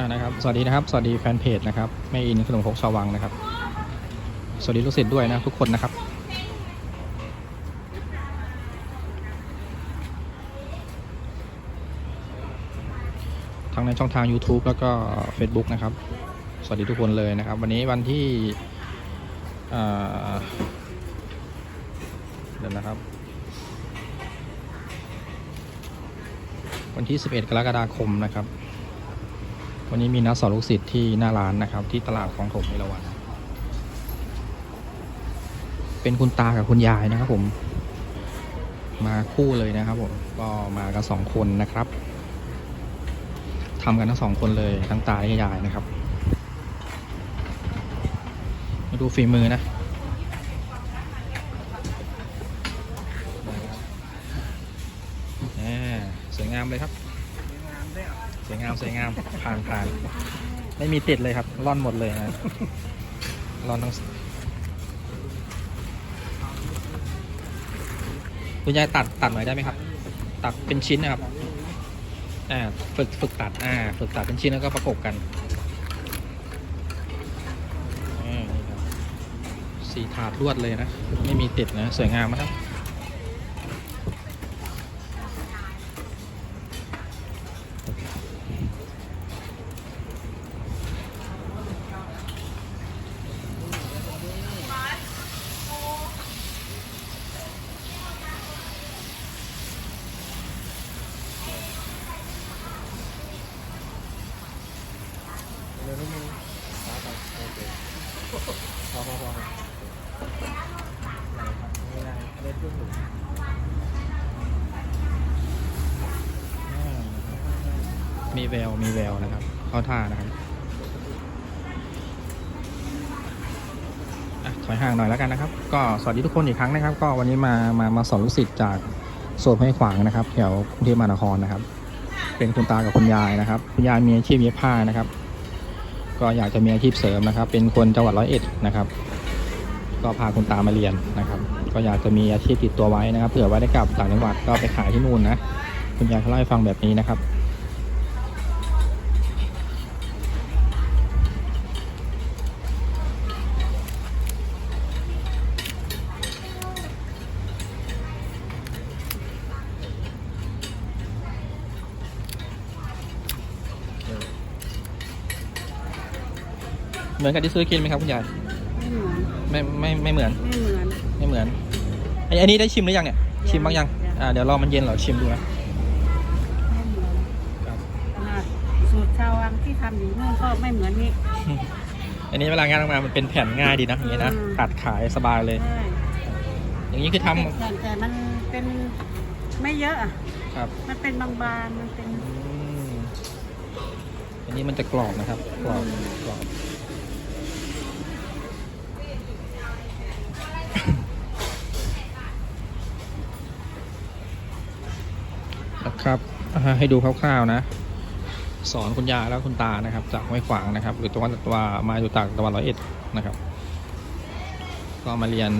อ่านะครับสวัสดีนะครับ สวัสดีแฟนเพจนะครับแม่อินขนมครกชาววังนะครับ สวัสดีลูกศิษย์ด้วยนะทุกคนนะครับทั้งในช่องทาง YouTube แล้วก็ Facebook นะครับ สวัสดีทุกคนเลยนะครับ วันนี้วันที่เดี๋ยวนะครับ วันที่ 11 กรกฎาคมนะครับ วันนี้มีนัดสอนลูกศิษย์ที่หน้าร้านนะครับ ที่ตลาดคลองถมเอรวัณเป็นคุณตากับคุณยายนะครับ ผม มาคู่เลยนะครับ ผมก็มากันสองคนนะครับทำกันทั้งสองคนเลยทั้งตาและยายนะครับมาดูฝีมือนะสวยงามเลยครับ วยงามสวยงามผ่านผ่านไม่มีติดเลยครับร่อนหมดเลยนะร่อนทั้งคุณยายตัดตัดหน่อยได้ไหมครับ ตัดเป็นชิ้นนะครับอ่าฝึกฝึกตัดอ่าฝึกตัดเป็นชิ้นแล้วก็ประกบกันอ่านี่ครับสีถาดลวดเลยนะ ไม่มีติดนะ สวยงามนะครับ มีแววมีแววนะครับ เข้าท่านะครับถอยห่างหน่อยแล้วกันนะครับ ก็สวัสดีทุกคนอีกครั้งนะครับ ก็วันนี้มามามาสอนลูกศิษย์จากโซนห้วยขวางนะครับแถวกรุงเทพมหานครนะครับ เป็นคุณตากับคุณยายนะครับ คุณยายมีอาชีพเย็บผ้านะครับ ก็อยากจะมีอาชีพเสริมนะครับ เป็นคนจังหวัดร้อยเอ็ดนะครับ ก็พาคุณตามาเรียนนะครับ ก็อยากจะมีอาชีพติดตัวไว้นะครับ เผื่อไว่าได้กลับต่างจังหวัดก็ไปขายที่นู่นนะ คุณยายเขาเล่าให้ฟังแบบนี้นะครับ เหมือนกับที่ซื้อกินไหมครับคุณยายไม่เหมือนไม่ไม่ไม่เหมือนไม่เหมือนไม่เหมือนไอ้อันนี้ได้ชิมหรือยังเนี่ยชิมบ้างยังยังอ่าเดี๋ยวรอมันเย็นเหรอชิมดูนะไม่เหมือนครับขนาดสูตรชาววังที่ทำอยู่นู่นก็ไม่เหมือนนี่อันนี้เวลางานออกมามันเป็นแผ่นง่ายดีนะอย่างนี้นะอืมตัดขายสบายเลยใช่อย่างนี้คือทำแต่แต่มันเป็นไม่เยอะอะครับ มันเป็นบางๆมันเป็นอืมอันนี้มันจะกรอบนะครับกรอบกรอบ นะครับให้ดูคร่าวๆนะ สอนคุณยายแล้วคุณตานะครับ จากห้วยขวางนะครับ หรือตัวตัวมาอยู่จากตะวันร้อยเอ็ดนะครับ ก็มาเรียน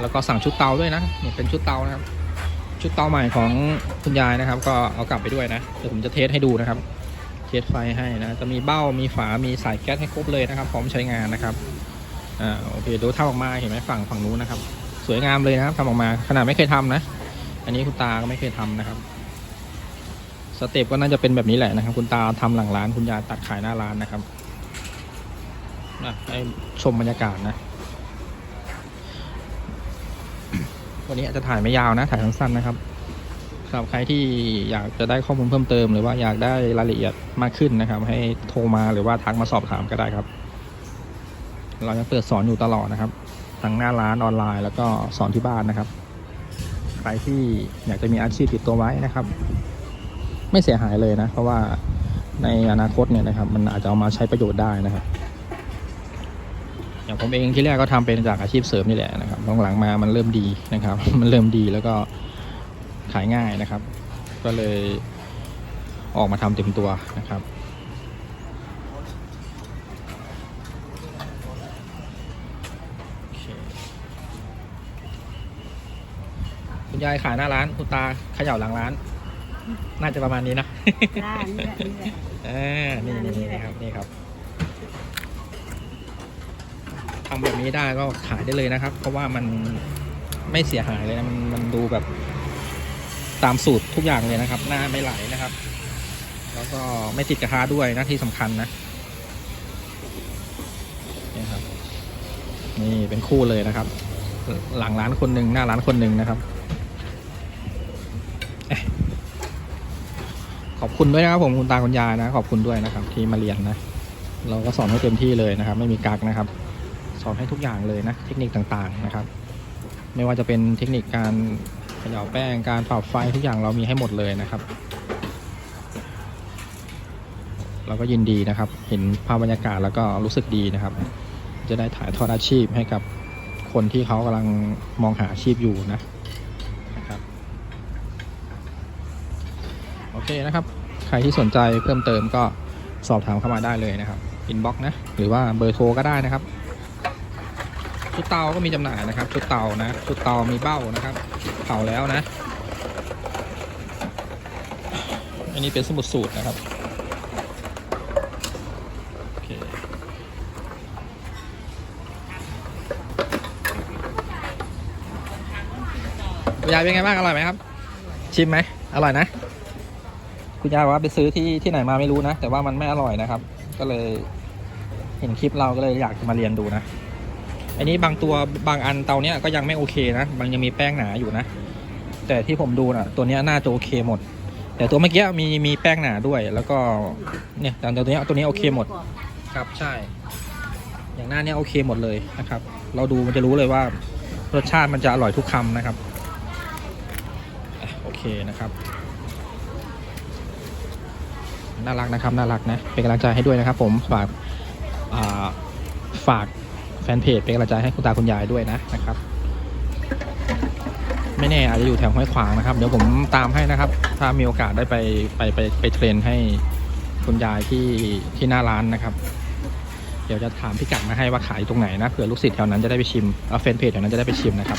แล้วก็สั่งชุดเตาด้วยนะนี่เป็นชุดเตานะครับ ชุดเตาใหม่ของคุณยายนะครับ ก็เอากลับไปด้วยนะเดี๋ยวผมจะเทสให้ดูนะครับเทสไฟให้นะจะมีเบ้ามีฝามีสายแก๊สให้ครบเลยนะครับ พร้อมใช้งานนะครับ อ่าโอเคดูทำออกมาเห็นไหมฝั่งฝั่งนู้นนะครับ สวยงามเลยนะครับทำออกมาขนาดไม่เคยทำนะ อันนี้คุณตาก็ไม่เคยทำนะครับสเต็ปก็น่าจะเป็นแบบนี้แหละนะครับ คุณตาทำหลังร้าน คุณยายตัดขายหน้าร้านนะครับนะให้ชมบรรยากาศนะ วันนี้อาจจะถ่ายไม่ยาวนะ ถ่ายสั้นๆนะครับสำหรับใครที่อยากจะได้ข้อมูลเพิ่มเติม หรือว่าอยากได้รายละเอียดมากขึ้นนะครับ ให้โทรมาหรือว่าทักมาสอบถามก็ได้ครับ เรายังเปิดสอนอยู่ตลอดนะครับทั้งหน้าร้านออนไลน์แล้วก็สอนที่บ้านนะครับ ใครที่อยากจะมีอาชีพติดตัวไว้นะครับ ไม่เสียหายเลยนะ เพราะว่าในอนาคตเนี่ยนะครับ มันอาจจะเอามาใช้ประโยชน์ได้นะครับ อย่างผมเองที่แรกก็ทำเป็นจากอาชีพเสริมนี่แหละนะครับหลังๆมามันเริ่มดีนะครับ มันเริ่มดีแล้วก็ขายง่ายนะครับ ก็เลยออกมาทำเต็มตัวนะครับโอเคคุณ ยายขายหน้าร้าน คุณตาเขย่าหลังร้าน น่าจะประมาณนี้นะร้านนี่แหละนี่แหละ อ่านี่นี่นี่ครับนี่ครับทำแบบนี้ได้ก็ขายได้เลยนะครับ เพราะว่ามันไม่เสียหายเลยนะมันมันดูแบบ ตามสูตรทุกอย่างเลยนะครับ หน้าไม่ไหลนะครับ แล้วก็ไม่ติดกระทะด้วยนะที่สำคัญนะนี่ครับ นี่เป็นคู่เลยนะครับ หลังร้านคนหนึ่งหน้าร้านคนหนึ่งนะครับเอ๊ะ ขอบคุณด้วยนะครับผมคุณตาคุณยายนะ ขอบคุณด้วยนะครับ ที่มาเรียนนะ เราก็สอนให้เต็มที่เลยนะครับ ไม่มีกักนะครับ สอนให้ทุกอย่างเลยนะ เทคนิคต่างๆนะครับ ไม่ว่าจะเป็นเทคนิคการเขย่าแป้งการปรับไฟทุกอย่างเรามีให้หมดเลยนะครับ เราก็ยินดีนะครับ เห็นภาพบรรยากาศแล้วก็รู้สึกดีนะครับ จะได้ถ่ายทอดอาชีพให้กับคนที่เขากำลังมองหาอาชีพอยู่นะนะครับ โอ เคนะครับ ใครที่สนใจเพิ่มเติมก็สอบถามเข้ามาได้เลยนะครับอินบ็อกนะ หรือว่าเบอร์โทรก็ได้นะครับ ชุดเตาก็มีจำหน่ายนะครับ ชุดเตานะ ชุดเตามีเบ้านะครับเผาแล้วนะ อันนี้เป็นสมุดสูตรนะครับโอเคคุณยายเป็นไงบ้างอร่อยไหมครับ ชิมไหมอร่อยนะ คุณยายว่าไปซื้อที่ที่ไหนมาไม่รู้นะ แต่ว่ามันไม่อร่อยนะครับ ก็เลยเห็นคลิปเราก็เลยอยากจะมาเรียนดูนะ อันนี้บางตัวบางอันเตาเนี้ยก็ยังไม่โอเคนะบางยังมีแป้งหนาอยู่นะ แต่ที่ผมดูนะตัวเนี้ยน่าจะโอเคหมด แต่ตัวเมื่อกี้มีมีแป้งหนาด้วย แล้วก็เนี่ยแต่ตัวเนี้ยตัวนี้โอเคหมด ครับใช่ อย่างหน้าเนี้ยโอเคหมดเลยนะครับ เราดูมันจะรู้เลยว่ารสชาติมันจะอร่อยทุกคำนะครับโอเคนะครับ น่ารักนะครับน่ารักนะเป็นกำลังใจให้ด้วยนะครับ ผมฝากาฝากแฟนเพจเป็นกำลังใจให้คุณตาคุณยายด้วยนะนะครับ ไม่แน่อาจจะอยู่แถวห้วยขวางนะครับ เดี๋ยวผมตามให้นะครับ ถ้ามีโอกาสได้ไปไปไปไปเทรนให้คุณยายที่ที่หน้าร้านนะครับ เดี๋ยวจะถามพิกัดมาให้ว่าขายตรงไหนนะเผื่อลูกศิษย์แถวนั้นจะได้ไปชิมเอาแฟนเพจแถวนั้นจะได้ไปชิมนะครับ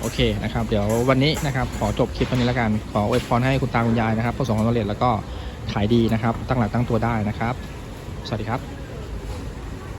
โอเคนะครับ เดี๋ยววันนี้นะครับ ขอจบคลิปวันนี้แล้วกัน ขออวยพรให้คุณตาคุณยายนะครับประสบความสำเร็จแล้วก็ ขายดีนะครับ ตั้งหลักตั้งตัวได้นะครับ สวัสดีครับ